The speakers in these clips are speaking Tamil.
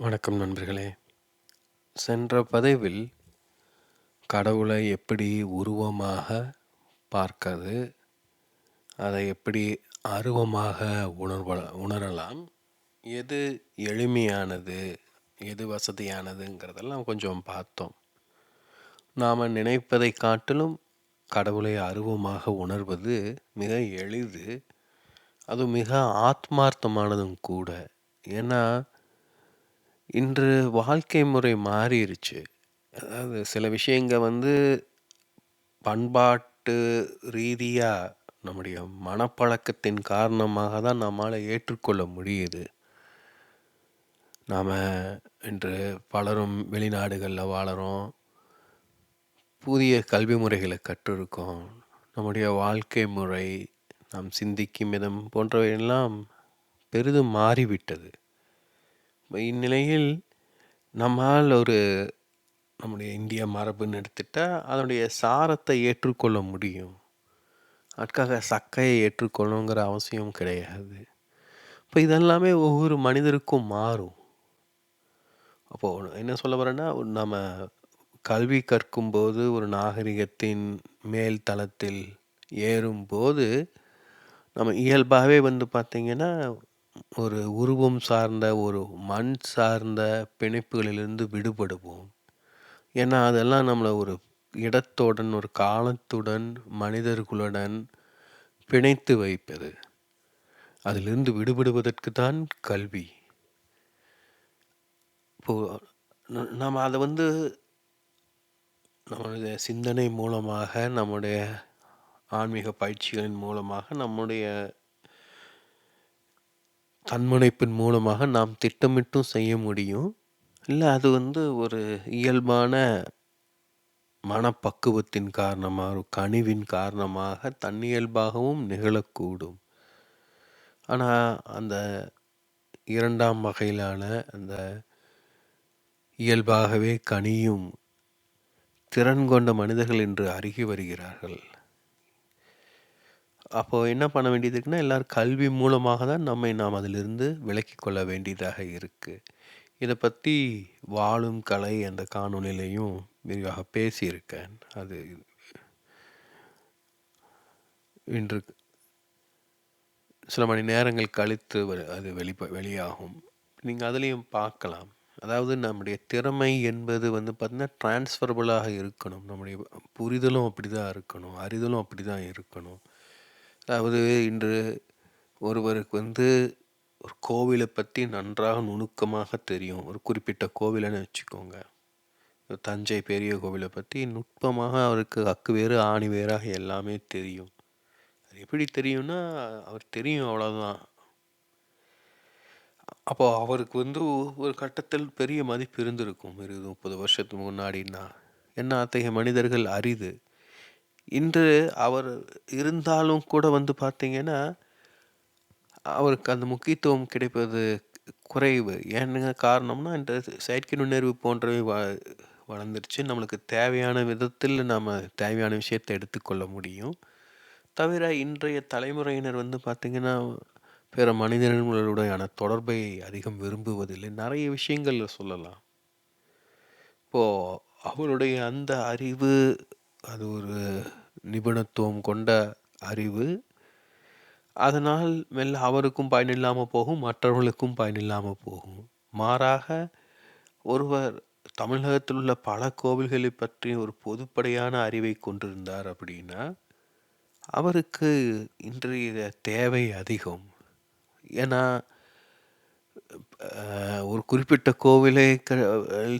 வணக்கம் நண்பர்களே. சென்ற பதிவில் கடவுளை எப்படி உருவமாக பார்க்கிறது அதை எப்படி அருவமாக உணர்வ உணரலாம் எது எளிமையானது எது வசதியானதுங்கிறதெல்லாம் கொஞ்சம் பார்த்தோம். நாம் நினைப்பதை காட்டிலும் கடவுளை அருவமாக உணர்வது மிக எளிது அது மிக ஆத்மார்த்தமானதும் கூட. ஏன்னா இன்று வாழ்க்கை முறை மாறிருச்சு. அதாவது சில விஷயங்க வந்து பண்பாட்டு ரீதியா நம்முடைய மனப்பழக்கத்தின் காரணமாக தான் நம்மால ஏற்றுக்கொள்ள முடியுது. நாம இன்று பலரும் வெளிநாடுகள்ல வாழறோம். புதிய கல்வி முறைகள கற்றிருக்கோம். நம்முடைய வாழ்க்கை முறை, நாம் சிந்திக்கும் விதம் போன்றவையெல்லாம் பெரிதும் மாறிவிட்டது. இந்நிலையில் நம்மால் ஒரு நம்முடைய இந்திய மரபுன்னு எடுத்துட்டால் அதனுடைய சாரத்தை ஏற்றுக்கொள்ள முடியும். அதுக்காக சக்கையை ஏற்றுக்கொள்ளணுங்கிற அவசியம் கிடையாது. இப்போ இதெல்லாமே ஒவ்வொரு மனிதருக்கும் மாறும். அப்போது என்ன சொல்ல வரேன்னா, நம்ம கல்வி கற்கும்போது ஒரு நாகரிகத்தின் மேல் தளத்தில் ஏறும்போது, நம்ம இயல்பாகவே வந்து பார்த்திங்கன்னா ஒரு உருவம் சார்ந்த, ஒரு மண் சார்ந்த பிணைப்புகளிலிருந்து விடுபடுவோம். ஏன்னா, அதெல்லாம் நம்மளை ஒரு இடத்துடன், ஒரு காலத்துடன், மனிதர்களுடன் பிணைத்து வைப்பது. அதிலிருந்து விடுபடுவதற்கு தான் கல்வி. இப்போ நம்ம அதை வந்து நம்மளுடைய சிந்தனை மூலமாக, நம்முடைய ஆன்மீக பயிற்சிகளின் மூலமாக, நம்முடைய தன்முனைப்பின் மூலமாக நாம் திட்டமிட்டும் செய்ய முடியும். இல்லை அது வந்து ஒரு இயல்பான மனப்பக்குவத்தின் காரணமாக ஒரு கனிவின் காரணமாக தன்னியல்பாகவும் நிகழக்கூடும். ஆனால் அந்த இரண்டாம் வகையிலான அந்த இயல்பாகவே கனியும் திறன் கொண்ட மனிதர்கள் இன்று அருகி வருகிறார்கள். அப்போ என்ன பண்ண வேண்டியது இருக்குன்னா, எல்லாரும் கல்வி மூலமாக தான் நம்மை நாம் அதிலிருந்து விலக்கி கொள்ள வேண்டியதாக இருக்கு. இதை பற்றி "வாழும் கலை" என்ற காணொலியிலையும் விரிவாக பேசியிருக்கேன். அது இன்று சில மணி நேரங்கள் கழித்து அது வெளிப்ப வெளியாகும். நீங்கள் அதுலேயும் பார்க்கலாம். அதாவது நம்முடைய திறமை என்பது வந்து பார்த்திங்கன்னா டிரான்ஸ்ஃபரபுளாக இருக்கணும். நம்முடைய புரிதலும் அப்படி தான் இருக்கணும். அறிதலும் அப்படி தான் இருக்கணும். அதாவது இன்று ஒருவருக்கு வந்து ஒரு கோவிலை பற்றி நன்றாக நுணுக்கமாக தெரியும். ஒரு குறிப்பிட்ட கோவிலைன்னு வச்சுக்கோங்க. தஞ்சை பெரிய கோவிலை பற்றி நுட்பமாக அவருக்கு அக்கு வேறு, ஆணி வேறாக எல்லாமே தெரியும். அது எப்படி தெரியும்னா, அவர் தெரியும் அவ்வளோதான். அப்போ அவருக்கு வந்து ஒரு கட்டத்தில் பெரிய மதிப்பு இருந்திருக்கும். 20, 30 வருஷத்துக்கு முன்னாடின்னா. என்ன அத்தகைய மனிதர்கள் அரிது. இன்று அவர் இருந்தாலும் கூட வந்து பார்த்தீங்கன்னா, அவருக்கு அந்த முக்கியத்துவம் கிடைப்பது குறைவு. ஏன்னுங்க காரணம்னா, இந்த செயற்கை நுண்ணறிவு போன்றவை வ வளர்ந்துருச்சு. நம்மளுக்கு தேவையான விதத்தில் நாம் தேவையான விஷயத்தை எடுத்துக்கொள்ள முடியும். தவிர இன்றைய தலைமுறையினர் வந்து பார்த்திங்கன்னா பிற மனிதர்களுடையான தொடர்பை அதிகம் விரும்புவதில்லை. நிறைய விஷயங்களில் சொல்லலாம். இப்போது அவருடைய அந்த அறிவு, அது ஒரு நிபுணத்துவம் கொண்ட அறிவு. அதனால் மெல்ல அவருக்கும் பயனில்லாமல் போகும், மற்றவர்களுக்கும் பயனில்லாமல் போகும். மாறாக ஒருவர் தமிழகத்தில் உள்ள பல கோவில்களை பற்றி ஒரு பொதுப்படையான அறிவை கொண்டிருந்தார் அப்படின்னா, அவருக்கு இன்றைய தேவை அதிகம். ஏன்னா, ஒரு குறிப்பிட்ட கோவிலை க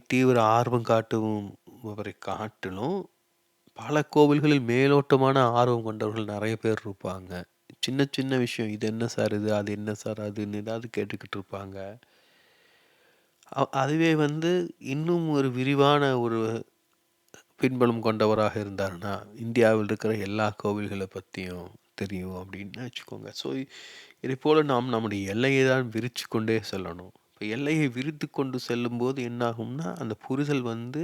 தீவிர ஆர்வம் காட்டும் அவரை காட்டிலும், பல கோவில்களில் மேலோட்டமான ஆர்வம் கொண்டவர்கள் நிறைய பேர் இருப்பாங்க. சின்ன சின்ன விஷயம். "இது என்ன சார் இது? அது என்ன சார் அதுன்னு?" ஏதாவது கேட்டுக்கிட்டு இருப்பாங்க. அ அதுவே வந்து இன்னும் ஒரு விரிவான ஒரு பின்புலம் கொண்டவராக இருந்தாருன்னா, இந்தியாவில் இருக்கிற எல்லா கோவில்களை பத்தியும் தெரியும் அப்படின்னு வச்சுக்கோங்க. ஸோ, இதைப்போல நாம் நம்முடைய எல்லையை தான் விரிச்சு கொண்டே செல்லணும். இப்ப எல்லையை விரித்துக் கொண்டு செல்லும்போது என்னாகும்னா, அந்த புரிதல் வந்து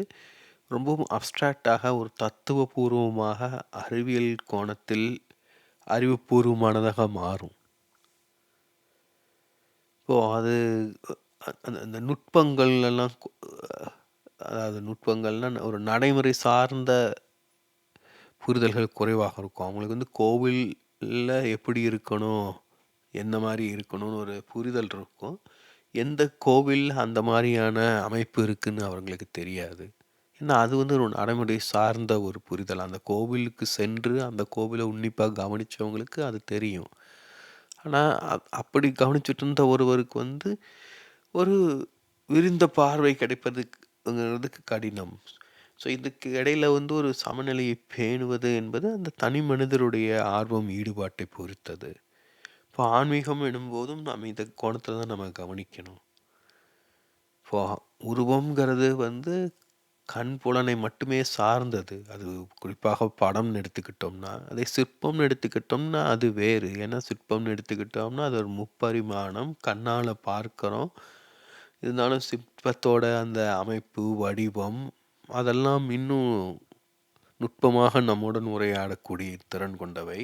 ரொம்பவும் அப்ஸ்ட்ராக்ட்டாக ஒரு தத்துவபூர்வமாக, அறிவியல் கோணத்தில் அறிவுப்பூர்வமானதாக மாறும். இப்போது அது அந்த அந்த நுட்பங்கள் எல்லாம் அதாவது நுட்பங்கள்னா ஒரு நடைமுறை சார்ந்த புரிதல்கள் குறைவாக இருக்கும். அவங்களுக்கு வந்து கோவிலில் எப்படி இருக்கணும் எந்த மாதிரி இருக்கணும்னு ஒரு புரிதல் இருக்கும். எந்த கோவில் அந்த மாதிரியான அமைப்பு இருக்குதுன்னு அவங்களுக்கு தெரியாது. ஏன்னா அது வந்து ஒரு நடைமுறை சார்ந்த ஒரு புரிதல். அந்த கோவிலுக்கு சென்று அந்த கோவிலை உன்னிப்பாக கவனிச்சவங்களுக்கு அது தெரியும். ஆனால் அப்படி கவனிச்சுட்டு இருந்த ஒருவருக்கு வந்து ஒரு விரிந்த பார்வை கிடைப்பதுங்கிறதுக்கு கடினம். ஸோ இதுக்கு இடையில வந்து ஒரு சமநிலையை பேணுவது என்பது அந்த தனி மனிதருடைய ஆர்வம் ஈடுபாட்டை பொறுத்தது. இப்போ ஆன்மீகம் எனும்போதும் நம்ம இந்த கோணத்தில் தான் நம்ம கவனிக்கணும். இப்போ உருவம்ங்கிறது வந்து கண் புலனை மட்டுமே சார்ந்தது. அது குறிப்பாக படம்னு எடுத்துக்கிட்டோம்னா அதே சிற்பம்னு எடுத்துக்கிட்டோம்னா அது வேறு. ஏன்னா சிற்பம்னு எடுத்துக்கிட்டோம்னா அது ஒரு முப்பரிமாணம். கண்ணால் பார்க்குறோம். இருந்தாலும் சிற்பத்தோட அந்த அமைப்பு வடிவம் அதெல்லாம் இன்னும் நுட்பமாக நம்முடன் உரையாடக்கூடிய திறன் கொண்டவை.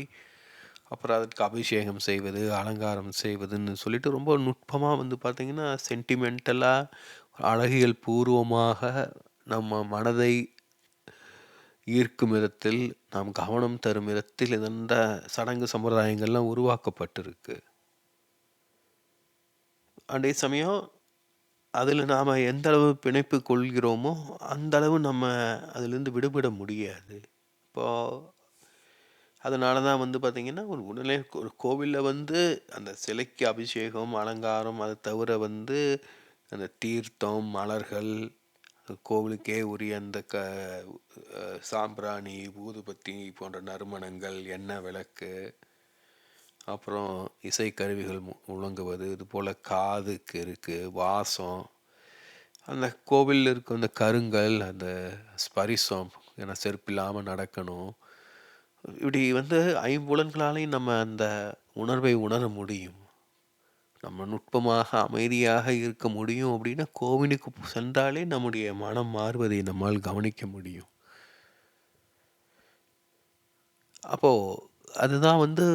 அப்புறம் அதுக்கு அபிஷேகம் செய்வது அலங்காரம் செய்வதுன்னு சொல்லிட்டு ரொம்ப நுட்பமாக வந்து பார்த்திங்கன்னா சென்டிமெண்டலாக அழகியல் பூர்வமாக நம்ம மனதை ஈர்க்கும் விதத்தில் நாம் கவனம் தரும் விதத்தில் இந்த சடங்கு சம்பிரதாயங்கள்லாம் உருவாக்கப்பட்டிருக்கு. அதே சமயம் அதில் நாம் எந்த அளவு பிணைப்பு கொள்கிறோமோ அந்த அளவு நம்ம அதிலிருந்து விடுபட முடியாது. இப்போது அதனால தான் வந்து பார்த்திங்கன்னா ஒரு உடனே ஒரு கோவிலில் வந்து அந்த சிலைக்கு அபிஷேகம் அலங்காரம் அதை தவிர வந்து அந்த தீர்த்தம் மலர்கள் கோவிலுக்கே உரிய அந்த க சாம்பிராணி ஊதுபத்தி போன்ற நறுமணங்கள் எண்ணெய் விளக்கு அப்புறம் இசைக்கருவிகள் முழங்குவது இது போல் காதுக்கு இருக்குது வாசம் அந்த கோவிலில் இருக்க அந்த கருங்கல் அந்த ஸ்பரிசம் ஏன்னா செருப்பில்லாமல் நடக்கணும். இப்படி வந்து ஐம்புலன்களாலையும் நம்ம அந்த உணர்வை உணர முடியும். நம்ம நுட்பமாக அமைதியாக இருக்க முடியும் அப்படின்னா கோவிலுக்கு சென்றாலே நம்முடைய மனம் மாறுவதை நம்மால் கவனிக்க முடியும். அப்போது அதுதான் வந்து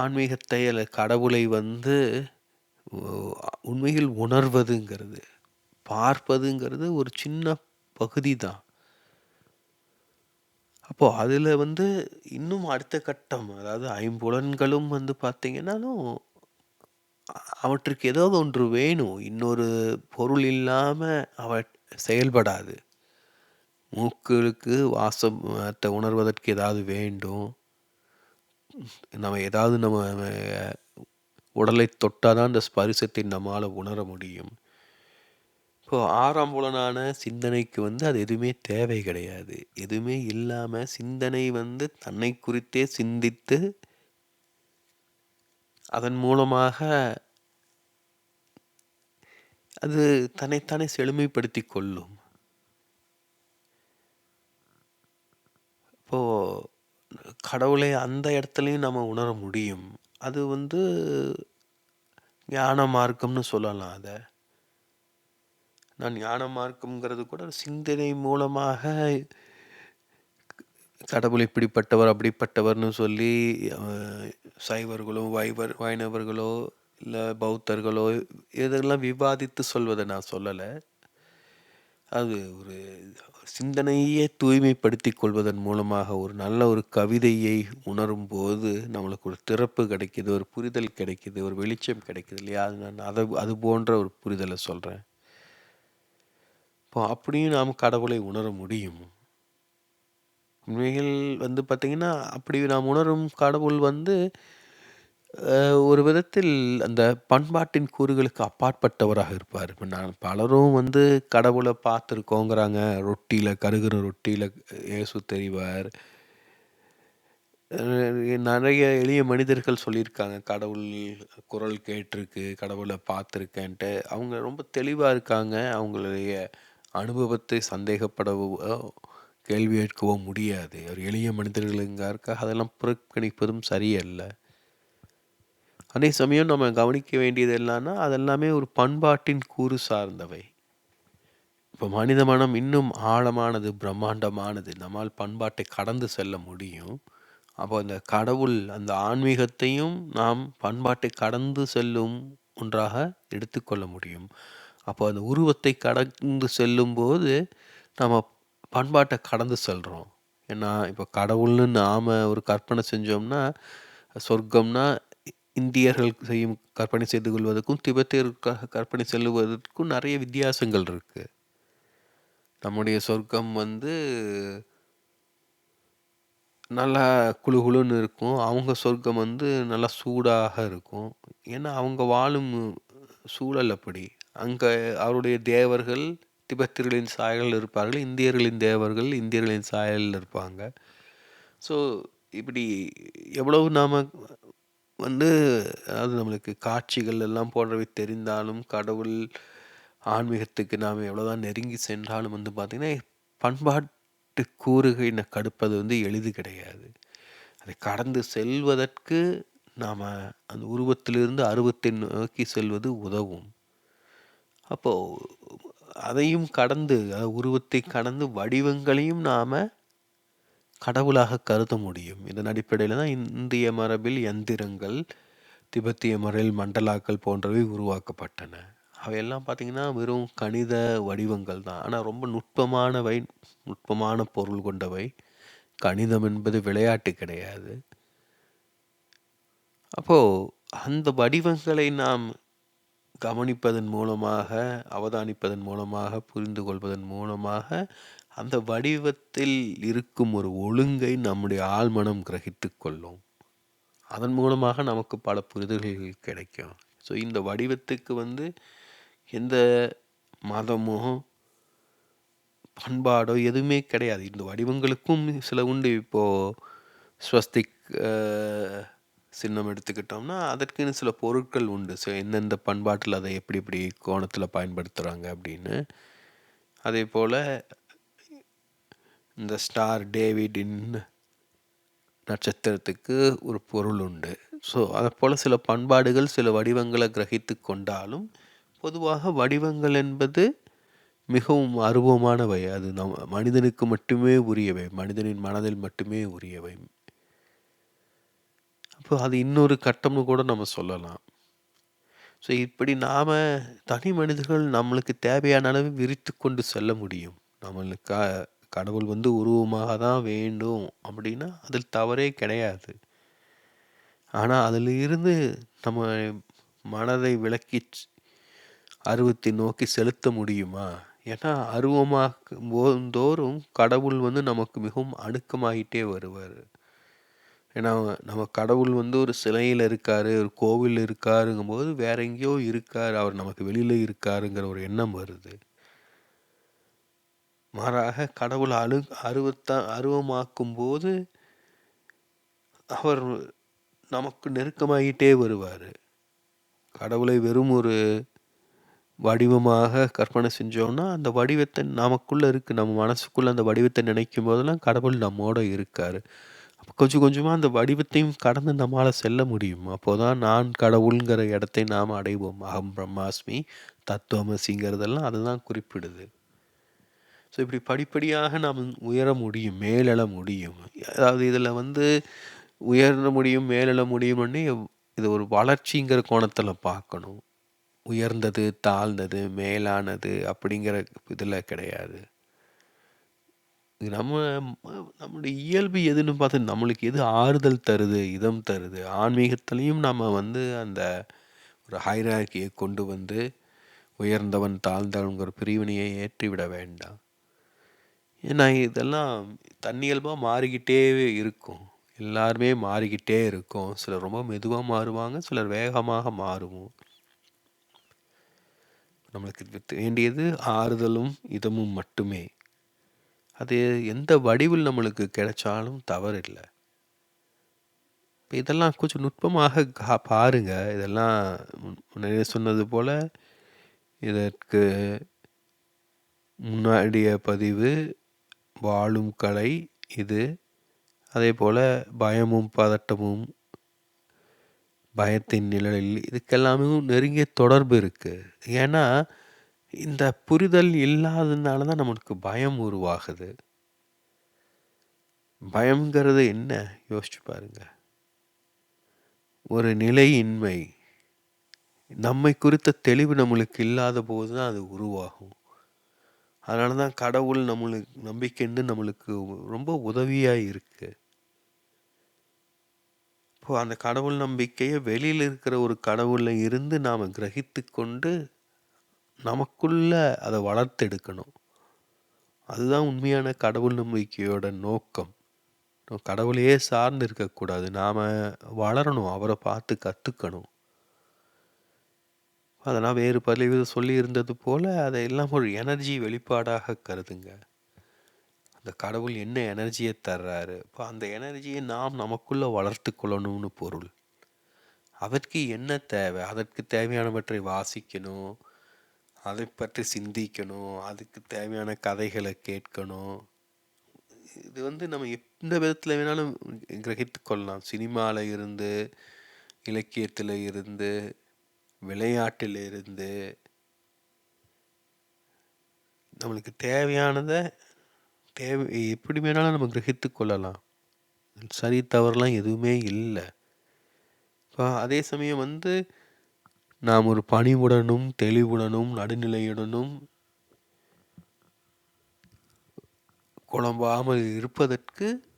ஆன்மீகத்தை அல்ல கடவுளை வந்து உண்மையில் உணர்வதுங்கிறது. பார்ப்பதுங்கிறது ஒரு சின்ன பகுதி தான் அப்போது அதில் வந்து இன்னும் அடுத்த கட்டம் அதாவது ஐம்புலன்களும் வந்து பார்த்தீங்கன்னாலும் அவற்றுக்கு ஏதாவது ஒன்று வேணும். இன்னொரு பொருள் இல்லாமல் அவ செயல்படாது. மூக்களுக்கு வாசத்தை உணர்வதற்கு ஏதாவது வேண்டும். நம்ம ஏதாவது நம்ம உடலை தொட்டால் தான் இந்த ஸ்பரிசத்தை நம்மால் உணர முடியும். இப்போ ஆறாம் புலனான சிந்தனைக்கு வந்து அது எதுவுமே தேவை கிடையாது. எதுவுமே இல்லாமல் சிந்தனை வந்து தன்னை குறித்தே சிந்தித்து அதன் மூலமாக அது தன்னைத்தானே செழுமைப்படுத்தி கொள்ளும். இப்போ கடவுளை அந்த இடத்துலையும் நம்ம உணர முடியும். அது வந்து ஞான மார்க்கம்னு சொல்லலாம் அதை. நான் ஞான மார்க்கம்ங்கிறது கூட சிந்தனை மூலமாக கடவுள் இப்படிப்பட்டவர் அப்படிப்பட்டவர்னு சொல்லி சைவர்களோ வைவர் வைணவர்களோ இல்லை பௌத்தர்களோ இதெல்லாம் விவாதித்து சொல்வதை நான் சொல்லலை. அது ஒரு சிந்தனையே தூய்மைப்படுத்தி கொள்வதன் மூலமாக ஒரு நல்ல ஒரு கவிதையை உணரும் போது நம்மளுக்கு ஒரு திறப்பு கிடைக்குது ஒரு புரிதல் கிடைக்குது ஒரு வெளிச்சம் கிடைக்குது இல்லையா? அது நான் அதை அது போன்ற ஒரு புரிதலை சொல்கிறேன் இப்போ அப்படியும் நாம் கடவுளை உணர முடியும். உண்மையில் வந்து பார்த்திங்கன்னா அப்படி நாம் உணரும் கடவுள் வந்து ஒரு விதத்தில் அந்த பண்பாட்டின் கூறுகளுக்கு அப்பாற்பட்டவராக இருப்பார். இப்போ நான் பலரும் வந்து கடவுளை பார்த்துருக்கோங்கிறாங்க. ரொட்டியில் கருகிற ரொட்டியில் இயேசு தெரிவார். நிறைய எளிய மனிதர்கள் சொல்லியிருக்காங்க. கடவுள் குரல் கேட்டிருக்கு கடவுளை பார்த்துருக்கேன்ட்டு. அவங்க ரொம்ப தெளிவாக இருக்காங்க. அவங்களுடைய அனுபவத்தை சந்தேகப்படவோ கேள்வி கேட்கவோ முடியாது. ஒரு எளிய மனிதர்களுங்காருக்காக அதெல்லாம் புறக்கணிப்பதும் சரியல்ல. அதே சமயம் நம்ம கவனிக்க வேண்டியது என்னன்னா அதெல்லாமே ஒரு பண்பாட்டின் கூறு சார்ந்தவை. இப்போ மனித மனம் இன்னும் ஆழமானது பிரம்மாண்டமானது. நம்மால் பண்பாட்டை கடந்து செல்ல முடியும். அப்போ அந்த கடவுள் அந்த ஆன்மீகத்தையும் நாம் பண்பாட்டை கடந்து செல்லும் ஒன்றாக எடுத்துக்கொள்ள முடியும். அப்போ அந்த உருவத்தை கடந்து செல்லும்போது நம்ம பண்பாட்டை கடந்து செல்கிறோம் ஏன்னா இப்போ கடவுள்னு நாம் ஒரு கற்பனை செஞ்சோம்னா சொர்க்கம்னா இந்தியர்கள் செய்யும் கற்பனை செய்து கொள்வதற்கும் திபெத்தியர்களுக்காக கற்பனை செல்லுவதற்கும் நிறைய வித்தியாசங்கள் இருக்குது நம்முடைய சொர்க்கம் வந்து நல்லா குழு குளுன்னு இருக்கும். அவங்க சொர்க்கம் வந்து நல்லா சூடாக இருக்கும். ஏன்னா அவங்க வாழும் சூழல் அப்படி. அங்கே அவருடைய தேவர்கள் திபெத்தியர்களின் சாயலில் இருப்பார்கள் இந்தியர்களின் தேவர்கள் இந்தியர்களின் சாயலில் இருப்பாங்க. ஸோ இப்படி எவ்வளவு நாம் வந்து அதாவது நம்மளுக்கு காட்சிகள் எல்லாம் போன்றவை தெரிந்தாலும் கடவுள் ஆன்மீகத்துக்கு நாம் எவ்வளோதான் நெருங்கி சென்றாலும் வந்து பார்த்திங்கன்னா பண்பாட்டு கூறுகளை கடுப்பது வந்து எளிது கிடையாது. அதை கடந்து செல்வதற்கு நாம் அந்த உருவத்திலிருந்து அருவத்தை நோக்கி செல்வது உதவும். அப்போது அதையும் கடந்து உருவத்தை கடந்து வடிவங்களையும் நாம் கடவுளாக கருத முடியும். இதன் அடிப்படையில் தான் இந்திய மரபில் எந்திரங்கள் திபெத்திய மரபில் மண்டலாக்கள் போன்றவை உருவாக்கப்பட்டன. அவையெல்லாம் பார்த்திங்கன்னா வெறும் கணித வடிவங்கள் தான். ஆனால் ரொம்ப நுட்பமானவை நுட்பமான பொருள் கொண்டவை. கணிதம் என்பது விளையாட்டு கிடையாது. அப்போது அந்த வடிவங்களை நாம் கவனிப்பதன் மூலமாக அவதானிப்பதன் மூலமாக புரிந்து கொள்வதன் மூலமாக அந்த வடிவத்தில் இருக்கும் ஒரு ஒழுங்கை நம்முடைய ஆழ்மனம் கிரகித்து கொள்ளும். அதன் மூலமாக நமக்கு பல புரிதல்கள் கிடைக்கும். ஸோ இந்த வடிவத்துக்கு வந்து எந்த மதமோ பண்பாடோ எதுவுமே கிடையாது. இந்த வடிவங்களுக்கும் சில உண்டு. இப்போது ஸ்வஸ்திக் சின்னம் எடுத்துக்கிட்டோம்னா அதற்குன்னு சில பொருட்கள் உண்டு. ஸோ எந்தெந்த பண்பாட்டில் அதை எப்படி எப்படி கோணத்தில் பயன்படுத்துகிறாங்க அப்படின்னு. அதே போல் இந்த ஸ்டார் டேவிடின் நட்சத்திரத்துக்கு ஒரு பொருள் உண்டு. ஸோ அதை போல் சில பண்பாடுகள் சில வடிவங்களை கிரகித்து கொண்டாலும் பொதுவாக வடிவங்கள் என்பது மிகவும் அருவமானவை. அது நம் மனிதனுக்கு மட்டுமே உரியவை. மனிதனின் மனதில் மட்டுமே உரியவை. இப்போ அது இன்னொரு கட்டம்னு கூட நம்ம சொல்லலாம். ஸோ இப்படி நாம் தனி மனிதர்கள் நம்மளுக்கு தேவையான அளவு விரித்து கொண்டு செல்ல முடியும். நம்மளுக்கு கடவுள் வந்து உருவமாக தான் வேண்டும் அப்படின்னா அதில் தவறே கிடையாது. ஆனால் அதில் இருந்து நம்ம மனதை விளக்கி அருவத்தை நோக்கி செலுத்த முடியுமா? ஏன்னா அருவமாக்கும் போதோறும் கடவுள் வந்து நமக்கு மிகவும் அணுக்கமாகிட்டே வருவார். ஏன்னா நம்ம கடவுள் வந்து ஒரு சிலையில் இருக்கார் ஒரு கோவில் இருக்காருங்கும்போது வேற எங்கேயோ இருக்கார். அவர் நமக்கு வெளியில் இருக்காருங்கிற ஒரு எண்ணம் வருது. மாறாக கடவுள் அழு அருவத்தா அருவமாக்கும் போது அவர் நமக்கு நெருக்கமாகிட்டே வருவார். கடவுளை வெறும் ஒரு வடிவமாக கற்பனை செஞ்சோம்னா அந்த வடிவத்தை நமக்குள்ளே இருக்குது நம்ம மனசுக்குள்ளே அந்த வடிவத்தை நினைக்கும் போதெல்லாம் கடவுள் நம்மோட இருக்கார். கொஞ்சம் கொஞ்சமாக அந்த வடிவத்தையும் கடந்து நம்மளால் செல்ல முடியும். அப்போ தான் நான் கடவுளுங்கிற இடத்தை நாம் அடைவோம். அகம் பிரம்மாஸ்மி தத்துவமசிங்கிறதெல்லாம் அதுதான் குறிப்பிடுது. ஸோ இப்படி படிப்படியாக நாம் உயர முடியும் மேலெழ முடியும். அதாவது இதில் வந்து உயர முடியும் மேலெழ முடியும்னு இது ஒரு வளர்ச்சிங்கிற கோணத்தில் பார்க்கணும். உயர்ந்தது தாழ்ந்தது மேலானது அப்படிங்கிற இதில் கிடையாது. நம்ம நம்முடைய இயல்பு எதுன்னு பார்த்து நம்மளுக்கு எது ஆறுதல் தருது இதம் தருது? ஆன்மீகத்திலையும் நம்ம வந்து அந்த ஒரு ஹைரார்கியை கொண்டு வந்து உயர்ந்தவன் தாழ்ந்தவன்கிற பிரிவினையை ஏற்றிவிட வேண்டாம். ஏன்னா இதெல்லாம் தன்னியல்பாக மாறிக்கிட்டே இருக்கும். எல்லாருமே மாறிக்கிட்டே இருக்கும். சிலர் ரொம்ப மெதுவாக மாறுவாங்க சிலர் வேகமாக மாறுவோம். நம்மளுக்கு வேண்டியது ஆறுதலும் இதமும் மட்டுமே. அது எந்த வடிவில் நம்மளுக்கு கிடைச்சாலும் தவறில்லை. இப்போ இதெல்லாம் கொஞ்சம் நுட்பமாக கா பாருங்க. இதெல்லாம் முன்னாடியே சொன்னது போல் இதற்கு முன்னாடிய பதிவு வாழும் கலை இது. அதே போல் பயமும் பதட்டமும் பயத்தின் நிழலில் இதுக்கெல்லாமே நெருங்கிய தொடர்பு இருக்குது ஏன்னா இந்த புரிதல் இல்லாததுனால தான் நம்மளுக்கு பயம் உருவாகுது பயம்ங்கிறது என்ன யோசிச்சு பாருங்க ஒரு நிலையின்மை நம்மை குறித்த தெளிவு நம்மளுக்கு இல்லாத போது தான் அது உருவாகும். அதனால தான் கடவுள் நம்மளுக்கு நம்பிக்கைன்னு நம்மளுக்கு ரொம்ப உதவியாக இருக்கு. இப்போ அந்த கடவுள் நம்பிக்கையை வெளியில் இருக்கிற ஒரு கடவுளில் இருந்து நாம் கிரகித்து கொண்டு, நமக்குள்ள அதை வளர்த்தெடுக்கணும். அதுதான் உண்மையான கடவுள் நம்பிக்கையோட நோக்கம். கடவுளையே சார்ந்து இருக்கக்கூடாது. நாம் வளரணும். அவரை பார்த்து கற்றுக்கணும் அதெல்லாம் வேறு பதிவு சொல்லியிருந்தது போல் அதையெல்லாம் ஒரு எனர்ஜி வெளிப்பாடாக கருதுங்க. அந்த கடவுள் என்ன எனர்ஜியை தர்றாரு? இப்போ அந்த எனர்ஜியை நாம் நமக்குள்ளே வளர்த்து கொள்ளணும்னு பொருள். அதற்கு என்ன தேவை? அதற்கு தேவையானவற்றை வாசிக்கணும். அதை பற்றி சிந்திக்கணும். அதுக்கு தேவையான கதைகளை கேட்கணும். இது வந்து நம்ம எந்த விதத்தில் வேணாலும் கிரகித்துக் கொள்ளலாம். சினிமாவில் இருந்து, இலக்கியத்தில் இருந்து, விளையாட்டில் இருந்து நம்மளுக்கு தேவையானதை தேவை எப்படி வேணாலும் நம்ம கிரகித்துக் கொள்ளலாம். சரி, தவறுலாம் எதுவுமே இல்லை இப்போ அதே சமயம் வந்து, நாம் ஒரு பணிவுடனும், தெளிவுடனும், நடுநிலையுடனும் குழம்பாமல் இருப்பதற்கு,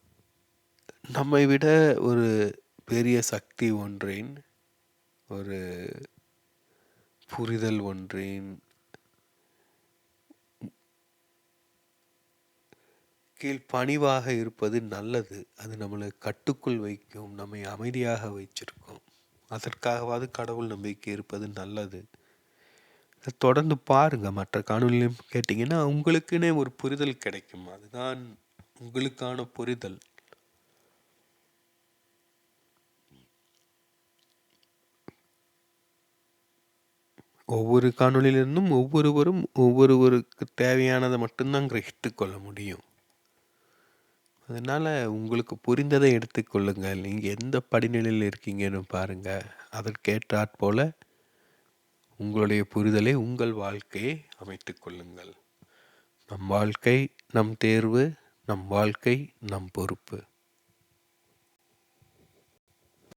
நம்மை விட ஒரு பெரிய சக்தி ஒன்றின், ஒரு புரிதல் ஒன்றின் கீழ் பணிவாக இருப்பது நல்லது. அது நம்மளை கட்டுக்குள் வைக்கும். நம்மை அமைதியாக வைச்சிருக்கும். அதற்காகவாவது கடவுள் நம்பிக்கை இருப்பது நல்லது. தொடர்ந்து பாருங்கள் மற்ற காணொலியும் கேட்டிங்கன்னா உங்களுக்குன்னே ஒரு புரிதல் கிடைக்கும். அதுதான் உங்களுக்கான புரிதல். ஒவ்வொரு காணொலியிலிருந்தும் ஒவ்வொருவரும் ஒவ்வொருவருக்கு தேவையானதை மட்டும்தான் கிரகித்து கொள்ள முடியும். அதனால உங்களுக்கு புரிந்ததை எடுத்துக்கொள்ளுங்கள். நீங்க எந்த படிநிலையில் இருக்கீங்கன்னு பாருங்க. அதற்கேற்றாற்போல உங்களுடைய புரிதலை உங்கள் வாழ்க்கையை அமைத்துக் கொள்ளுங்கள். நம் வாழ்க்கை நம் தேர்வு. நம் வாழ்க்கை நம் பொறுப்பு.